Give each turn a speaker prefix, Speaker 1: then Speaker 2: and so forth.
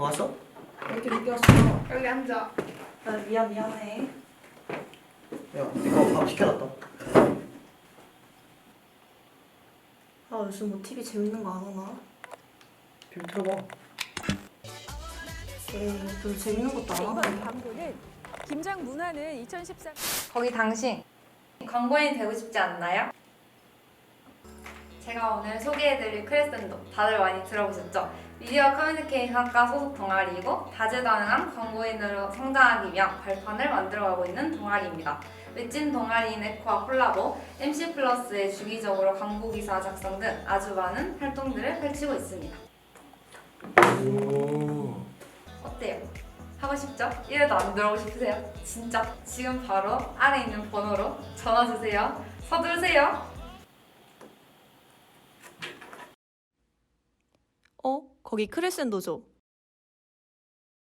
Speaker 1: 어, 왔어?
Speaker 2: 왜 이렇게 늦게 왔어?
Speaker 3: 여기 앉아.
Speaker 2: 나 미안 미안해.
Speaker 1: 야, 이거 밥 시켜놨다.
Speaker 2: 아 요즘 뭐 TV 재밌는 거안 하나?
Speaker 1: 필 틀어봐.
Speaker 2: 에이 별 재밌는 것도 안 하나?
Speaker 4: 이번 광고는 김장 문화는 2014
Speaker 5: 거기 당신 광고인이 되고 싶지 않나요? 제가 오늘 소개해드릴 크레센도 다들 많이 들어보셨죠? 미디어 커뮤니케이션학과 소속 동아리이고 다재다능한 광고인으로 성장하기 위한 발판을 만들어가고 있는 동아리입니다. 외진 동아리인 에코와 콜라보, MC 플러스에 주기적으로 광고 기사 작성 등 아주 많은 활동들을 펼치고 있습니다.
Speaker 1: 오.
Speaker 5: 어때요? 하고 싶죠? 이래도 안 들어오고 싶으세요? 진짜 지금 바로 아래 있는 번호로 전화 주세요. 서두르세요.
Speaker 2: 어? 거기 크레센도죠?